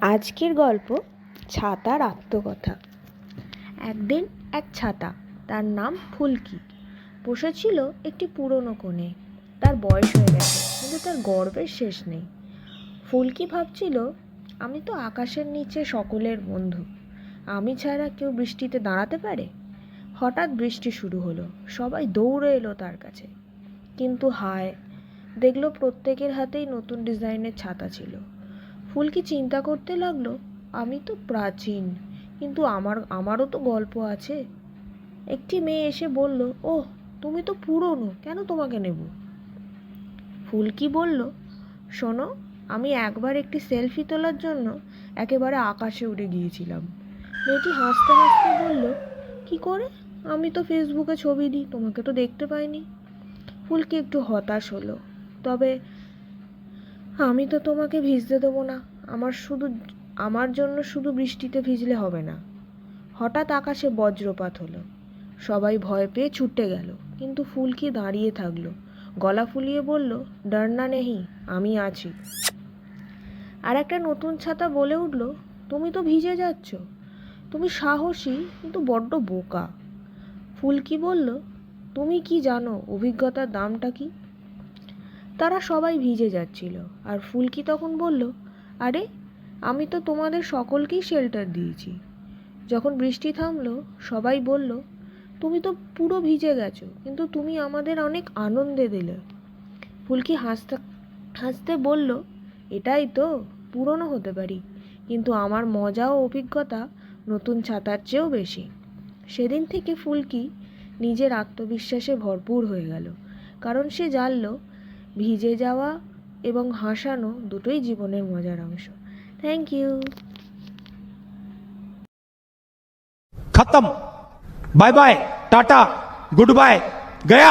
আজকের গল্প ছাতার আত্মকথা। একদিন এক ছাতা, তার নাম ফুলকি। বসেছিল একটি পুরনো কোণে। তার বয়স হয়ে গেছে, কিন্তু তার গর্বের শেষ নেই। ফুলকি ভাবছিল, আমি তো আকাশের নিচে সকলের বন্ধু। আমি ছাড়া কেউ বৃষ্টিতে দাঁড়াতে পারে? হঠাৎ বৃষ্টি শুরু হলো। সবাই দৌড়ে এলো তার কাছে। কিন্তু হায়, দেখল প্রত্যেকের হাতেই নতুন ডিজাইনের ছাতা ছিল। ফুলকি চিন্তা করতে লাগল? আমি তো প্রাচীন, কিন্তু আমার, আমারও তো গল্প আছে। একটি মেয়ে এসে বলল, ওহ, তুমি তো পুরনো, কেন তোমাকে নেব? ফুলকি বলল, শোনো, আমি একবার একটি সেলফি তোলার জন্য একেবারে আকাশে উড়ে গিয়েছিলাম। মেয়েটি হাসতে হাসতে বলল, কি করে? আমি তো ফেসবুকে ছবি দিই, তোমাকে তো দেখতে পাইনি। ফুলকি একটু হতাশ হলো, তবে আমি তো তোমাকে ভিজতে দেবো না। আমার শুধু, আমার জন্য শুধু বৃষ্টিতে ভিজলে হবে না। হঠাৎ আকাশে বজ্রপাত হলো। সবাই ভয় পেয়ে ছুটে গেল, কিন্তু ফুলকি দাঁড়িয়ে থাকল? গলা ফুলিয়ে বলল ডরনা নেহি, আমি আছি। আর একটা নতুন ছাতা বলে উঠল, তুমি তো ভিজে যাচ্ছ। তুমি সাহসী, কিন্তু বড্ড বোকা। ফুলকি বলল, তুমি কি জানো, অভিজ্ঞতার দামটা কি? তারা সবাই ভিজে যাচ্ছিল। আর ফুলকি তখন বলল, আরে, আমি তো তোমাদের সকলকেই শেল্টার দিয়েছি। যখন বৃষ্টি থামলো, সবাই বলল, তুমি তো পুরো ভিজে গেছো, কিন্তু তুমি আমাদের অনেক আনন্দে দিলে। ফুলকি হাসতে হাসতে বলল, এটাই তো পুরনো হতে পারি, কিন্তু আমার মজা ও অভিজ্ঞতা নতুন ছাতার চেয়েও বেশি। সেদিন থেকে ফুলকি নিজের আত্মবিশ্বাসে ভরপুর হয়ে গেল, কারণ সে জানলো ভিজে যাওয়া এবং হাসানো দুটোই জীবনের মজার অংশ। থ্যাংক ইউ খতম। Bye bye tata goodbye Gaya